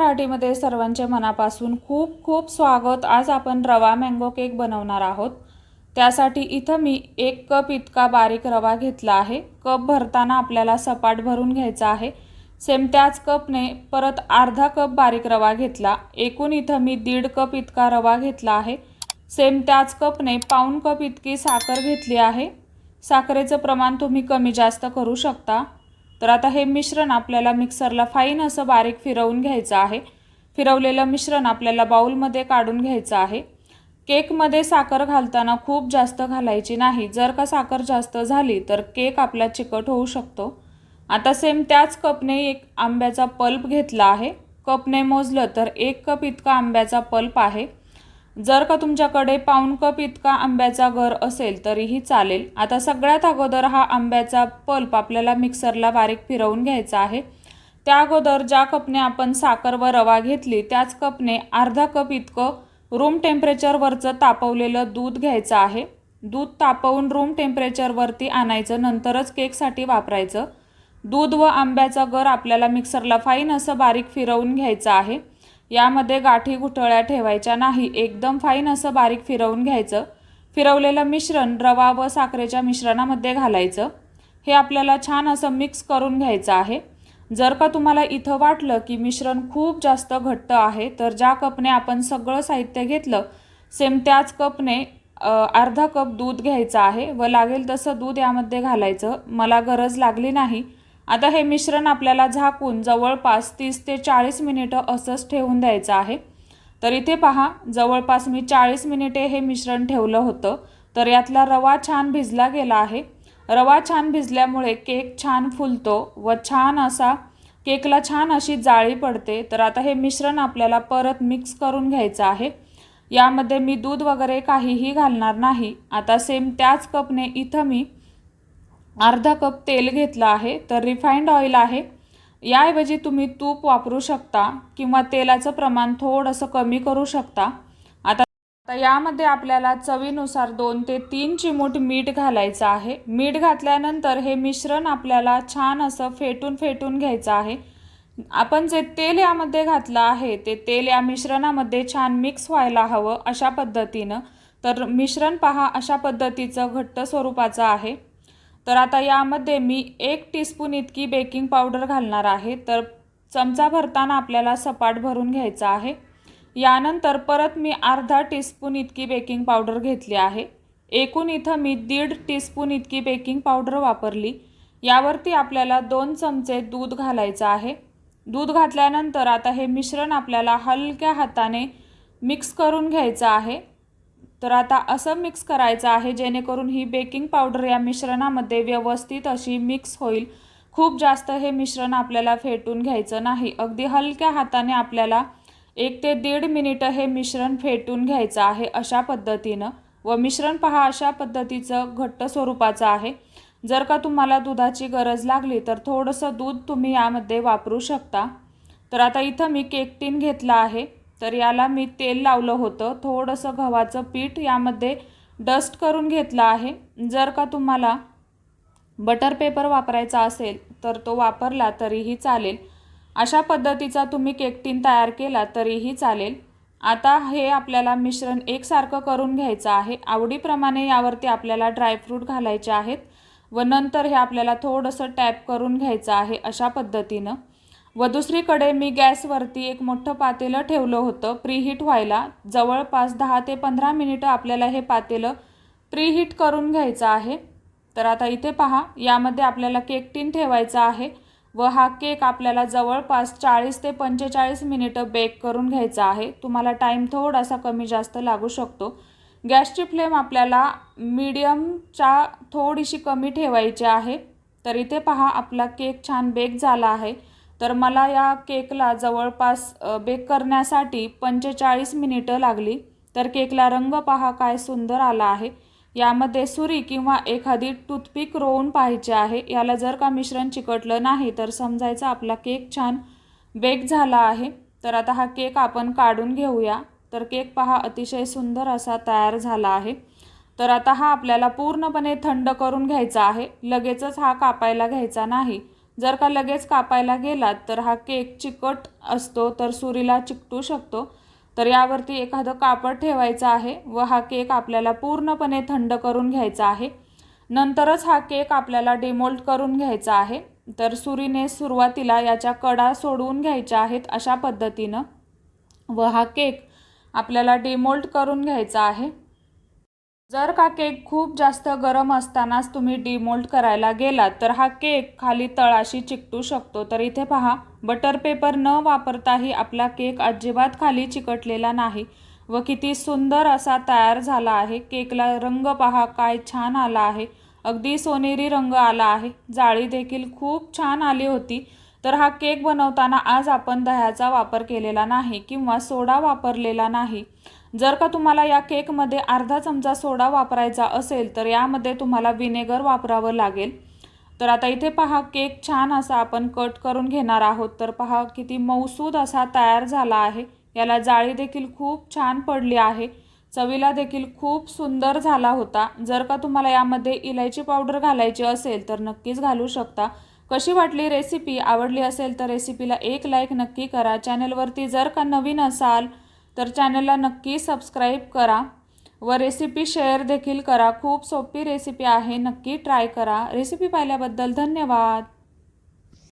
मराठीमध्ये सर्वांचे मनापासून खूप खूप स्वागत. आज आपण रवा मँगो केक बनवणार आहोत. त्यासाठी इथं मी एक कप इतका बारीक रवा घेतला आहे. कप भरताना आपल्याला सपाट भरून घ्यायचा आहे. सेम त्याच कपने परत अर्धा कप बारीक रवा घेतला. एकूण इथं मी दीड कप इतका रवा घेतला आहे. सेम त्याच कपने पाऊण कप इतकी साखर घेतली आहे. साखरेचं प्रमाण तुम्ही कमी जास्त करू शकता. तर आता हे मिश्रण आपल्याला मिक्सरला फाईन असं बारीक फिरवून घ्यायचं आहे. फिरवलेलं मिश्रण आपल्याला बाऊलमध्ये काढून घ्यायचं आहे. केकमध्ये साखर घालताना खूप जास्त घालायची नाही. जर का साखर जास्त झाली तर केक आपला चिकट होऊ शकतो. आता सेम त्याच कपने एक आंब्याचा पल्प घेतला आहे. कपने मोजलं तर एक कप इतका आंब्याचा पल्प आहे. जर का तुमच्याकडे पाऊण कप इतका आंब्याचा गर असेल तरीही चालेल. आता सगळ्यात अगोदर हा आंब्याचा पल्प आपल्याला मिक्सरला बारीक फिरवून घ्यायचा आहे. त्या अगोदर ज्या कपने आपण साखर व रवा घेतली त्याच कपने अर्धा कप इतकं रूम टेम्परेचरवरचं तापवलेलं दूध घ्यायचं आहे. दूध तापवून रूम टेम्परेचरवरती आणायचं नंतरच केकसाठी वापरायचं. दूध व आंब्याचा गर आपल्याला मिक्सरला फाईन असं बारीक फिरवून घ्यायचं आहे. यामध्ये गाठी घुटळ्या ठेवायच्या नाही. एकदम फाईन असं बारीक फिरवून घ्यायचं. फिरवलेलं मिश्रण रवा व साखरेच्या मिश्रणामध्ये घालायचं. हे आपल्याला छान असं मिक्स करून घ्यायचं आहे. जर का तुम्हाला इथं वाटलं की मिश्रण खूप जास्त घट्ट आहे तर ज्या कपने आपण सगळं साहित्य घेतलं सेम त्याच कपने अर्धा कप दूध घ्यायचं आहे व लागेल तसं दूध यामध्ये घालायचं. मला गरज लागली नाही. आता हे मिश्रण आपल्याला झाकून जवळपास तीस ते चाळीस मिनिटं असंच ठेवून द्यायचं आहे. तर इथे पहा जवळपास मी चाळीस मिनिटे हे मिश्रण ठेवलं होतं. तर यातला रवा छान भिजला गेला आहे. रवा छान भिजल्यामुळे केक छान फुलतो व छान असा केकला छान अशी जाळी पडते. तर आता हे मिश्रण आपल्याला परत मिक्स करून घ्यायचं आहे. यामध्ये मी दूध वगैरे काहीही घालणार नाही. आता सेम त्याच कपने इथं मी अर्धा कप तेल घेतलं आहे तर रिफाईंड ऑइल आहे. याऐवजी तुम्ही तूप वापरू शकता किंवा तेलाचं प्रमाण थोडंसं कमी करू शकता. आता आता यामध्ये आपल्याला चवीनुसार दोन ते तीन चिमूट मीठ घालायचं आहे. मीठ घातल्यानंतर हे मिश्रण आपल्याला छान असं फेटून फेटून घ्यायचं आहे. आपण जे तेल यामध्ये घातलं आहे ते तेल या मिश्रणामध्ये छान मिक्स व्हायला हवं अशा पद्धतीनं. तर मिश्रण पहा अशा पद्धतीचं घट्ट स्वरूपाचं आहे. तर आता यामध्ये मी एक टीस्पून इतकी बेकिंग पावडर घालणार आहे. तर चमचा भरताना आपल्याला सपाट भरून घ्यायचा आहे. यानंतर परत मी अर्धा टीस्पून इतकी बेकिंग पावडर घेतली आहे. एकूण इथं मी दीड टीस्पून इतकी बेकिंग पावडर वापरली. यावरती आपल्याला दोन चमचे दूध घालायचं आहे. दूध घातल्यानंतर आता हे मिश्रण आपल्याला हलक्या हाताने मिक्स करून घ्यायचं आहे. तर आता असं मिक्स करायचं आहे जेणेकरून ही बेकिंग पावडर या मिश्रणामध्ये व्यवस्थित अशी मिक्स होईल. खूप जास्त हे मिश्रण आपल्याला फेटून घ्यायचं नाही. अगदी हलक्या हाताने आपल्याला एक ते दीड मिनिटं हे मिश्रण फेटून घ्यायचं आहे अशा पद्धतीनं. व मिश्रण पहा अशा पद्धतीचं घट्ट स्वरूपाचं आहे. जर का तुम्हाला दुधाची गरज लागली तर थोडंसं दूध तुम्ही यामध्ये वापरू शकता. तर आता इथं मी केक टीन घेतला आहे. तर याला मी तेल लावलं होतं. थोडंसं गव्हाचं पीठ यामध्ये डस्ट करून घेतलं आहे. जर का तुम्हाला बटर पेपर वापरायचा असेल तर तो वापरला तरीही चालेल. अशा पद्धतीचा तुम्ही केक टीन तयार केला तरीही चालेल. आता हे आपल्याला मिश्रण एकसारखं करून घ्यायचं आहे. आवडीप्रमाणे यावरती आपल्याला ड्रायफ्रूट घालायचे आहेत. व नंतर हे आपल्याला थोडंसं टॅप करून घ्यायचं आहे अशा पद्धतीनं. व दुसरीकडे मी गॅसवरती एक मोठं पातेलं ठेवलं होतं. प्रीहीट व्हायला जवळपास दहा ते पंधरा मिनिटं आपल्याला हे पातेलं प्रीहीट करून घ्यायचं आहे. तर आता इथे पहा यामध्ये आपल्याला केक टीन ठेवायचा आहे व हा केक आपल्याला जवळपास चाळीस ते पंचेचाळीस मिनिटं बेक करून घ्यायचा आहे. तुम्हाला टाईम थोडासा कमी जास्त लागू शकतो. गॅसची फ्लेम आपल्याला मीडियमच्या थोडीशी कमी ठेवायची आहे. तर इथे पहा आपला केक छान बेक झाला आहे. तर मला या केकला जवळपास बेक करण्यासाठी पंचेचाळीस मिनिटं लागली. तर केकला रंग पहा काय सुंदर आला आहे. यामध्ये सुरी किंवा एखादी टूथपिक रोवून पाहायचे आहे. याला जर का मिश्रण चिकटलं नाही तर समजायचं आपला केक छान बेक झाला आहे. तर आता हा केक आपण काढून घेऊया. तर केक पहा अतिशय सुंदर असा तयार झाला आहे. तर आता हा आपल्याला पूर्णपणे थंड करून घ्यायचा आहे. लगेचच हा कापायला घ्यायचा नाही. जर का लगेच कापायला गेलात तर हा केक चिकट असतो तर सुरीला चिकटू शकतो. तर यावरती एखादं कापड ठेवायचं आहे व हा केक आपल्याला पूर्णपणे थंड करून घ्यायचा आहे. नंतरच हा केक आपल्याला डिमोल्ट करून घ्यायचा आहे. तर सुरीने सुरुवातीला याच्या कडा सोडवून घ्यायच्या आहेत अशा पद्धतीनं व हा केक आपल्याला डिमोल्ट करून घ्यायचा आहे. जर का केक खूप जास्त गरम असतानाच तुम्ही डिमोल्ड करायला गेलात तर हा केक खाली तळाशी चिकटू शकतो. तर इथे पहा बटर पेपर न वापरताही आपला केक अजिबात खाली चिकटलेला नाही व किती सुंदर असा तयार झाला आहे. केकला रंग पहा काय छान आला आहे. अगदी सोनेरी रंग आला आहे. जाळी देखील खूप छान आली होती. तर हा केक बनवताना आज आपण दह्याचा वापर केलेला नाही किंवा सोडा वापरलेला नाही. जर का तुम्हाला या केकमध्ये अर्धा चमचा सोडा वापरायचा असेल तर यामध्ये तुम्हाला विनेगर वापरावं लागेल. तर आता इथे पहा केक छान असा आपण कट करून घेणार आहोत. तर पहा किती मऊसूद असा तयार झाला आहे. याला जाळी देखील खूप छान पडली आहे. चवीला देखील खूप सुंदर झाला होता. जर का तुम्हाला यामध्ये इलायची पावडर घालायची असेल तर नक्कीच घालू शकता. कशी वाटली रेसिपी? आवडली असेल तर रेसिपीला एक लाईक नक्की करा. चॅनलवरती जर का नवीन असाल तर चॅनलला नक्की सबस्क्राईब करा. व रेसिपी शेअर देखील करा. खूप सोपी रेसिपी आहे. नक्की ट्राय करा. रेसिपी पाहिल्याबद्दल धन्यवाद.